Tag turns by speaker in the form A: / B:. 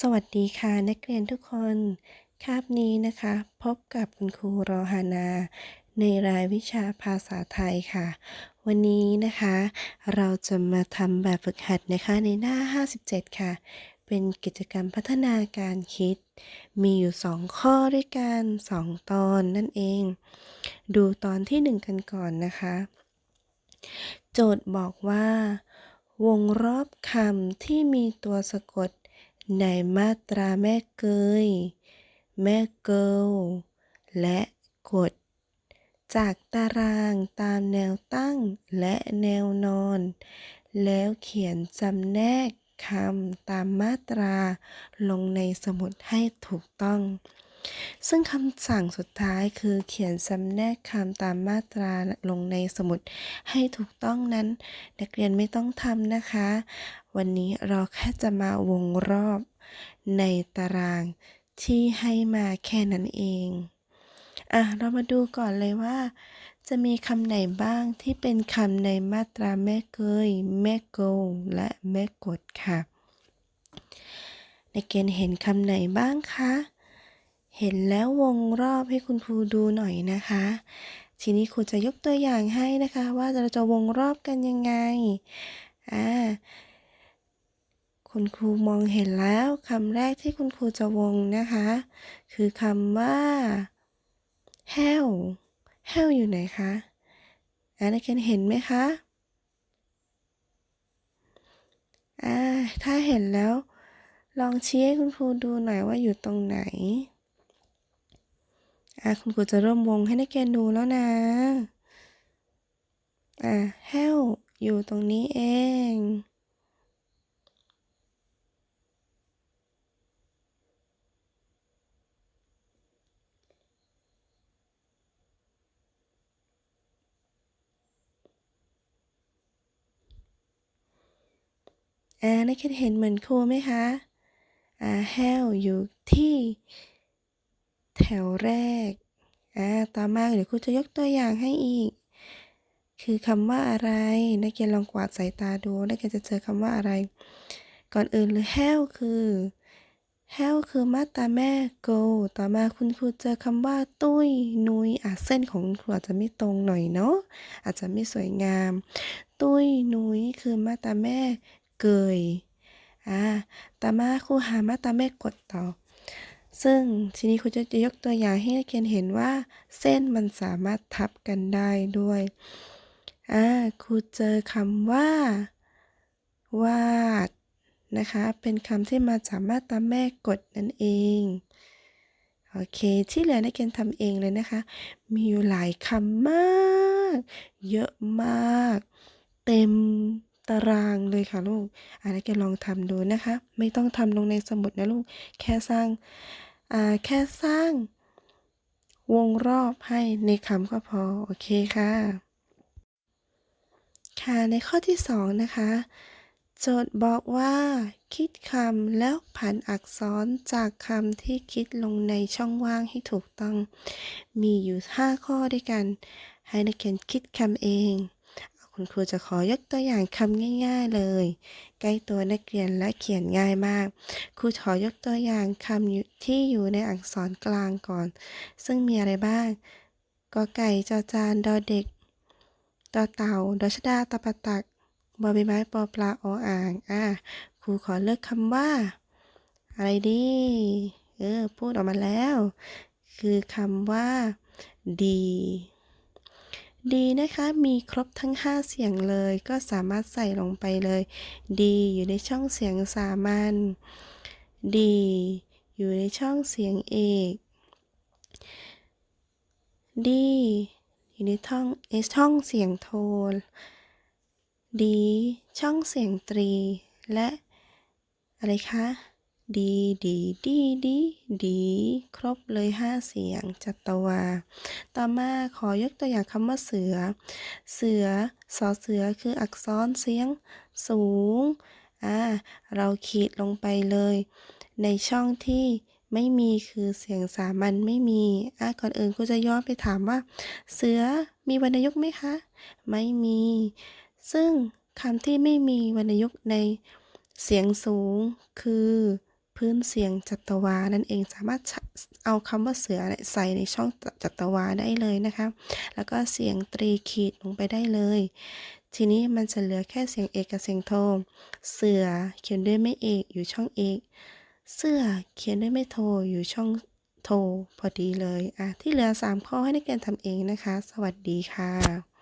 A: สวัสดีค่ะนักเรียนทุกคน คาบนี้นะคะ พบกับคุณครูรอฮานา ในรายวิชาภาษาไทยค่ะ วันนี้นะคะ เราจะมาทำแบบฝึกหัดนะคะในหน้า 57 ค่ะ เป็นกิจกรรมพัฒนาการคิด มีอยู่ 2 ข้อด้วยกัน 2 ตอนนั่นเอง ดูตอนที่ 1 กันก่อนนะคะ โจทย์บอกว่า วงรอบคำที่มีตัวสะกด ในมาตราแม่เกย แม่เกิล และกด จากตารางตามแนวตั้งและแนวนอน แล้วเขียนจำแนกคำตามมาตราลงในสมุดให้ถูกต้อง ซึ่งคำสั่งสุดท้ายคือเขียนจำแนกคำตามมาตราลงในสมุดให้ถูกต้องนั้น นักเรียนไม่ต้องทำนะคะ วันนี้เราแค่จะมาวงรอบในตารางที่ให้มาแค่นั้นเอง อะ เรามาดูก่อนเลยว่า จะมีคำไหนบ้างที่เป็นคำในมาตราแม่เกย แม่โกลและแม่กดค่ะนักเรียนเห็นคำไหนบ้างคะ เห็นแล้ววงรอบให้คุณครูดูหน่อยนะคะ ทีนี้ครูจะยกตัวอย่างให้นะคะ ว่าเราจะวงรอบกันยังไงอ่าคุณครูมองเห็นแล้วคำแรกที่คุณครูจะวงนะคะ คือคำว่าแห้วแห้วอยู่ไหนคะอ่านักเรียนเห็นไหมคะอ่าถ้าเห็นแล้ว ลองชี้ให้คุณครูดูหน่อยว่าอยู่ตรงไหน อ่าคุณครูจะเริ่มวงให้นักเรียนดูแล้วนะ อ่าแห้วอยู่ตรงนี้เอง อ่านักเรียนเห็นเหมือนครูไหมคะ อ่าแห้วอยู่ที่ แถวแรกอ่าต่อมาเดี๋ยวครูจะยกตัวอย่างให้อีก คือคำว่าอะไร นักเรียนลองกวาดสายตาดู นักเรียนจะเจอคำว่าอะไร ก่อนอื่นเลยแห้วคือ แห้วคือมาตาแม่ go ต่อมาคุณครูเจอคำว่าตุ้ย นุยอะเส้นของคุณครูอาจจะไม่ตรงหน่อยเนาะ อาจจะไม่สวยงาม ตุ้ย นุยคือมาตาแม่ เกย อ่าต่อมาครูหามาตาแม่กดต่อ ซึ่งทีนี้ครูจะจะยกตัวอย่างให้นักเรียนเห็นว่า เส้นมันสามารถทับกันได้ด้วยอ่าครูเจอคำว่า วาดนะคะ เป็นคำที่มาจากมาตราแม่กดนั่นเอง โอเค ที่เหลือนักเรียนทำเองเลยนะคะ มีอยู่หลายคำมาก เยอะมาก เต็ม ตารางเลยค่ะลูกอ่านักเรียนลองทำดูนะคะ ไม่ต้องทำลงในสมุดนะลูก แค่สร้างอ่าแค่สร้าง วงรอบให้ในคำก็พอ โอเคค่ะ ค่ะในข้อที่สองนะคะ โจทย์บอกว่า คิดคำแล้วผันอักษรจากคำที่คิดลงในช่องว่างให้ถูกต้อง มีอยู่ 5 ข้อด้วยกัน ให้นักเรียนคิดคำเอง คุณครูจะขอยกตัวอย่างคำง่าย ๆเลย ใกล้ตัวนักเรียนและเขียนง่ายมาก ครูขอยกตัวอย่างคำที่อยู่ในอักษรกลางก่อน ซึ่งมีอะไรบ้างกอไก่จอจานดอเด็กต่อเต่าดอชดาตะปะตักบอใบไม้ปอปลาออ่างอะครูขอเลือกคำว่า อะไรดีเออพูดออกมาแล้ว คือคำว่าดี ดีนะคะ มีครบทั้ง 5 เสียงเลย ก็สามารถใส่ลงไปเลย ดีอยู่ในช่องเสียงสามัญ ดี อยู่ในช่องเสียงเอก ดี อยู่ในท่องในช่องเสียงโทน ดี ช่องเสียงตรี และอะไรคะ ดีดีดีดีดี ครบเลยห้าเสียงจัตวา ต่อมาขอยกตัวอย่างคำว่าเสือ เสือสอเสือคืออักษรเสียงสูงอ่าเราขีดลงไปเลย ในช่องที่ไม่มีคือเสียงสามัญไม่มีอะก่อนอื่นครูจะย้อนไปถามว่า เสือมีวรรณยุกต์ไหมคะ ไม่มี ซึ่งคำที่ไม่มีวรรณยุกต์ในเสียงสูงคือ พื้นเสียงจัตวา นั่นเองสามารถเอาคำว่าเสือใส่ในช่องจจัตวาได้เลยนะคะ แล้วก็เสียงตรีขีดลงไปได้เลย ทีนี้มันจะเหลือแค่เสียงเอกกับเสียงโท เสือเขียนด้วยไม่เอกอยู่ช่องเอกเสื้อเขียนด้วยไม่โทอยู่ช่องโทพอดีเลยอะที่เหลือ 3 ข้อให้นักเรียนทำเองนะคะ สวัสดีค่ะ